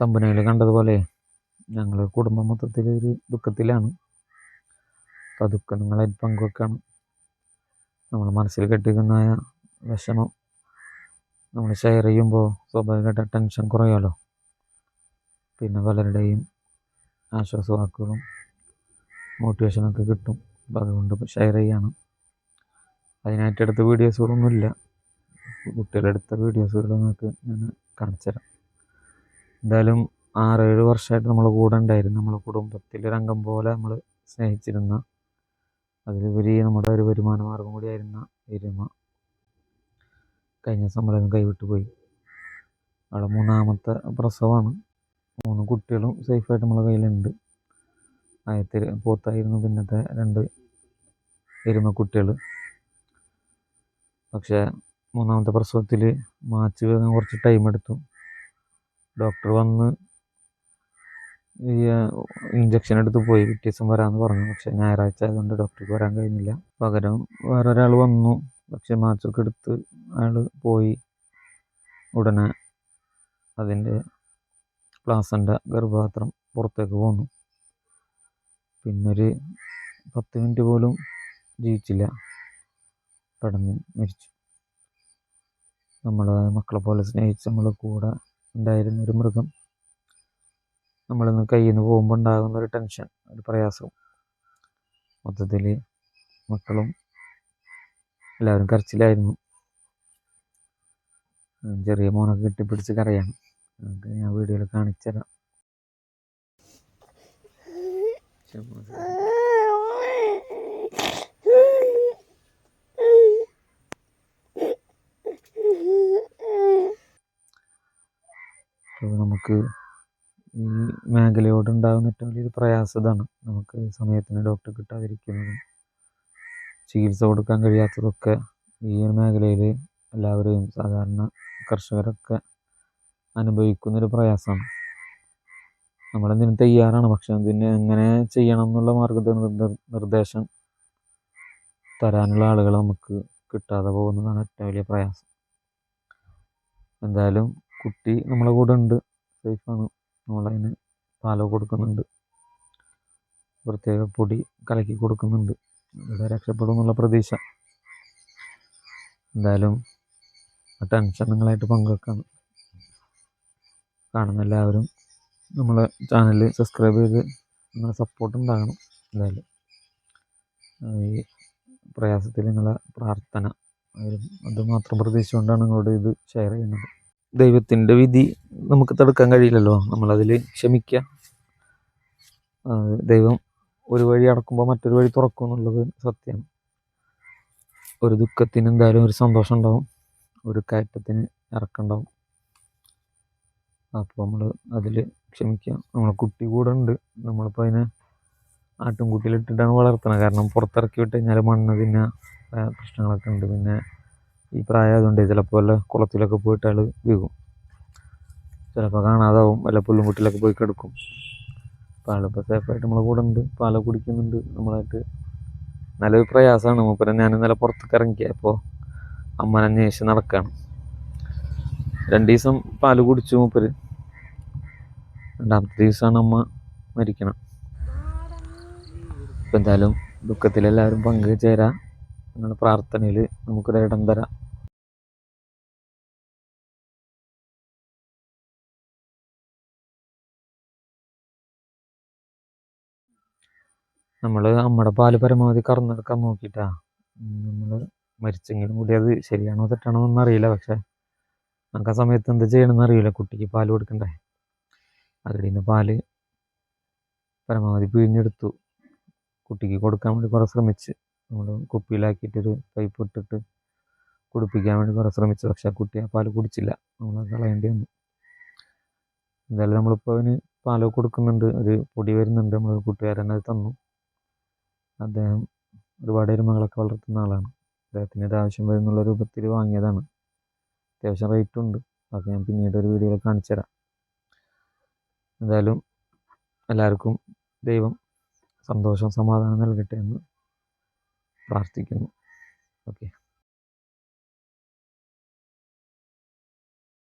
തമ്പനയിൽ കണ്ടതുപോലെ ഞങ്ങൾ കുടുംബം മൊത്തത്തിൽ ഒരു ദുഃഖത്തിലാണ്. അപ്പം ആ ദുഃഖം നിങ്ങളായിട്ട് പങ്കുവെക്കാണ്. നമ്മൾ മനസ്സിൽ കെട്ടിക്കുന്ന വിഷമം നമ്മൾ ഷെയർ ചെയ്യുമ്പോൾ സ്വാഭാവികമായിട്ട് ടെൻഷൻ കുറയാലോ? പിന്നെ പലരുടെയും ആശ്വാസവാക്കുകളും മോട്ടിവേഷനൊക്കെ കിട്ടും. അപ്പോൾ അതുകൊണ്ട് ഷെയർ ചെയ്യാണ്. അതിനായിട്ടടുത്ത് വീഡിയോസുകളൊന്നുമില്ല കുട്ടികളെടുത്ത വീഡിയോസുകൾ നിങ്ങൾക്ക് ഞാൻ കാണിച്ചുതരാം. എന്തായാലും ആറേഴ് വർഷമായിട്ട് നമ്മൾ കൂടെ ഉണ്ടായിരുന്നു. നമ്മളെ കുടുംബത്തിലൊരംഗം പോലെ നമ്മൾ സ്നേഹിച്ചിരുന്ന അതിലുപരി നമ്മുടെ ഒരു വരുമാന മാർഗം കൂടിയായിരുന്ന എരുമ. കഴിഞ്ഞ ദിവസം നമ്മളെ കൈവിട്ടു പോയി. അവിടെ മൂന്നാമത്തെ പ്രസവമാണ്. മൂന്ന് കുട്ടികളും സേഫായിട്ട് നമ്മളെ കയ്യിലുണ്ട്. ആദ്യത്തെ പോത്തായിരുന്നു പിന്നത്തെ രണ്ട് എരുമ കുട്ടികൾ പക്ഷേ മൂന്നാമത്തെ പ്രസവത്തിൽ മാച്ച് വേഗം കുറച്ച് ടൈം എടുത്തു. ഡോക്ടർ വന്ന് ഇഞ്ചക്ഷൻ എടുത്ത് പോയി പിറ്റേ വരാമെന്ന് പറഞ്ഞു. പക്ഷേ ഞായറാഴ്ച ആയതുകൊണ്ട് ഡോക്ടർക്ക് വരാൻ കഴിഞ്ഞില്ല. പകരം വേറൊരാൾ വന്നു. പക്ഷെ മാച്ചൊക്കെ എടുത്ത് അയാൾ പോയി. ഉടനെ അതിന്റെ പ്ലാസന്റെ ഗർഭപാത്രം പുറത്തേക്ക് പോന്നു. പിന്നൊരു പത്ത് മിനിറ്റ് പോലും ജീവിച്ചില്ല. പെടന്ന് മരിച്ചു. നമ്മളെ മക്കളെ പോലെ സ്നേഹിച്ച് നമ്മളെ കൂടെ ഉണ്ടായിരുന്ന ഒരു മൃഗം നമ്മളിന്ന് കയ്യിൽ നിന്ന് പോകുമ്പോൾ ഉണ്ടാകുന്ന ഒരു ടെൻഷൻ ഒരു പ്രയാസം മൊത്തത്തിൽ മക്കളും എല്ലാവരും കരച്ചിലായിരുന്നു. ചെറിയ മോനൊക്കെ കെട്ടിപ്പിടിച്ച് കരയാണ്. അത് ഞാൻ വീഡിയോയിൽ കാണിച്ചുതരാം. അപ്പോൾ നമുക്ക് ഈ മേഖലയോട് ഉണ്ടാകുന്ന ഏറ്റവും വലിയൊരു പ്രയാസം നമുക്ക് സമയത്തിന് ഡോക്ടർ കിട്ടാതിരിക്കുന്നതും. ചികിത്സ കൊടുക്കാൻ കഴിയാത്തതൊക്കെ ഈ ഒരു മേഖലയിൽ എല്ലാവരെയും സാധാരണ കർഷകരൊക്കെ അനുഭവിക്കുന്നൊരു പ്രയാസമാണ്. നമ്മളതിന് തയ്യാറാണ് പക്ഷെ അതിന് എങ്ങനെ ചെയ്യണം എന്നുള്ള മാർഗ നിർദ്ദേശം തരാനുള്ള ആളുകൾ നമുക്ക് കിട്ടാതെ പോകുന്നതാണ് ഏറ്റവും വലിയ പ്രയാസം. എന്തായാലും കുട്ടി നമ്മളെ കൂടെ ഉണ്ട്. സേഫാണ് നമ്മളതിന് പാലോ കൊടുക്കുന്നുണ്ട്. പ്രത്യേക പൊടി കലക്കി കൊടുക്കുന്നുണ്ട്. ഇവിടെ രക്ഷപ്പെടും എന്നുള്ള പ്രതീക്ഷ. എന്തായാലും ആ ടെൻഷൻ നിങ്ങളായിട്ട് പങ്കുവെക്കാണ്. കാണുന്ന എല്ലാവരും നമ്മളെ ചാനൽ സബ്സ്ക്രൈബ് ചെയ്ത് നിങ്ങളെ സപ്പോർട്ട് ഉണ്ടാകണം. എന്തായാലും ഈ പ്രയാസത്തിൽ നിങ്ങളെ പ്രാർത്ഥന. അത് മാത്രം പ്രതീക്ഷിച്ചുകൊണ്ടാണ് നിങ്ങളോട് ഇത് ഷെയർ ചെയ്യുന്നത്. ദൈവത്തിന്റെ വിധി നമുക്ക് തടുക്കാൻ കഴിയില്ലല്ലോ. നമ്മളതിൽ ക്ഷമിക്കുക. ദൈവം ഒരു വഴി അടക്കുമ്പോൾ മറ്റൊരു വഴി തുറക്കും എന്നുള്ളത് സത്യമാണ് ഒരു ദുഃഖത്തിന് എന്തായാലും ഒരു സന്തോഷം ഉണ്ടാവും. ഒരു കയറ്റത്തിന് ഇറക്കുണ്ടാവും അപ്പോൾ നമ്മൾ അതിൽ ക്ഷമിക്കുക. നമ്മളെ കുട്ടി കൂടെ ഉണ്ട്. നമ്മളിപ്പോൾ അതിനെ ആട്ടുംകുട്ടിയിലിട്ടിട്ടാണ് വളർത്തുന്നത്. കാരണം പുറത്തിറക്കി വിട്ട് കഴിഞ്ഞാൽ മണ്ണ് പിന്നെ പ്രശ്നങ്ങളൊക്കെ ഉണ്ട്. പിന്നെ ഈ പ്രായമായതുകൊണ്ട് ചിലപ്പോൾ വല്ല കുളത്തിലൊക്കെ പോയിട്ട് അയാൾ വീകും ചിലപ്പോൾ കാണാതാവും വല്ല പുല്ലും കുട്ടിലൊക്കെ പോയി കിടക്കും. അപ്പോൾ ആളിപ്പോൾ സേഫായിട്ട് നമ്മളെ കൂടെ ഉണ്ട് പാല കുടിക്കുന്നുണ്ട് നമ്മളായിട്ട്. നല്ലൊരു പ്രയാസമാണ് മൂപ്പരെ. ഞാൻ ഇന്നലെ പുറത്തേക്ക് ഇറങ്ങിയ അപ്പോൾ അമ്മ അന്വേഷിച്ച് നടക്കുകയാണ് രണ്ട് ദിവസം പാൽ കുടിച്ചു മൂപ്പര്. രണ്ടാമത്തെ ദിവസമാണ് അമ്മ മരിക്കണം. ഇപ്പം എന്തായാലും ദുഃഖത്തിലെല്ലാവരും പങ്കുചേരാം. നിങ്ങളുടെ പ്രാർത്ഥനയിൽ നമുക്കൊരു ഇടം തരാം. നമ്മൾ അമ്മയുടെ പാൽ പരമാവധി കറന്നെടുക്കാൻ നോക്കിയിട്ടാ. നമ്മൾ മരിച്ചെങ്കിലും കൂടി അത് ശരിയാണോ തെറ്റാണോ എന്നൊന്നും അറിയില്ല. പക്ഷെ നമുക്ക് ആ സമയത്ത് എന്ത് ചെയ്യണമെന്ന് അറിയില്ല. കുട്ടിക്ക് പാൽ കൊടുക്കണ്ടേ? അതിൽ പാൽ പരമാവധി പിഴിഞ്ഞെടുത്തു. കുട്ടിക്ക് കൊടുക്കാൻ വേണ്ടി കുറേ ശ്രമിച്ച്. നമ്മൾ കുപ്പിയിലാക്കിയിട്ടൊരു പൈപ്പ് ഇട്ടിട്ട് കുടിപ്പിക്കാൻ വേണ്ടി കുറേ ശ്രമിച്ചു. പക്ഷേ ആ കുട്ടി ആ പാൽ കുടിച്ചില്ല. നമ്മൾ കളയേണ്ടി വന്നു. എന്തായാലും നമ്മളിപ്പോൾ അവന് പാൽ കൊടുക്കുന്നുണ്ട്. ഒരു പൊടി വരുന്നുണ്ട്. നമ്മൾ കൂട്ടുകാരൻ അത് തന്നു. അദ്ദേഹം ഒരുപാട് എരുമകളൊക്കെ വളർത്തുന്ന ആളാണ്. അദ്ദേഹത്തിന് ഇത് ആവശ്യം വരുന്നുള്ള രൂപത്തിൽ വാങ്ങിയതാണ്. അത്യാവശ്യം റേറ്റും ഉണ്ട്. അതൊക്കെ ഞാൻ പിന്നീട് ഒരു വീഡിയോയിൽ കാണിച്ചു തരാം. എന്തായാലും എല്ലാവർക്കും ദൈവം സന്തോഷം സമാധാനം നൽകട്ടെ എന്ന് പ്രാർത്ഥിക്കുന്നു. ഓക്കെ.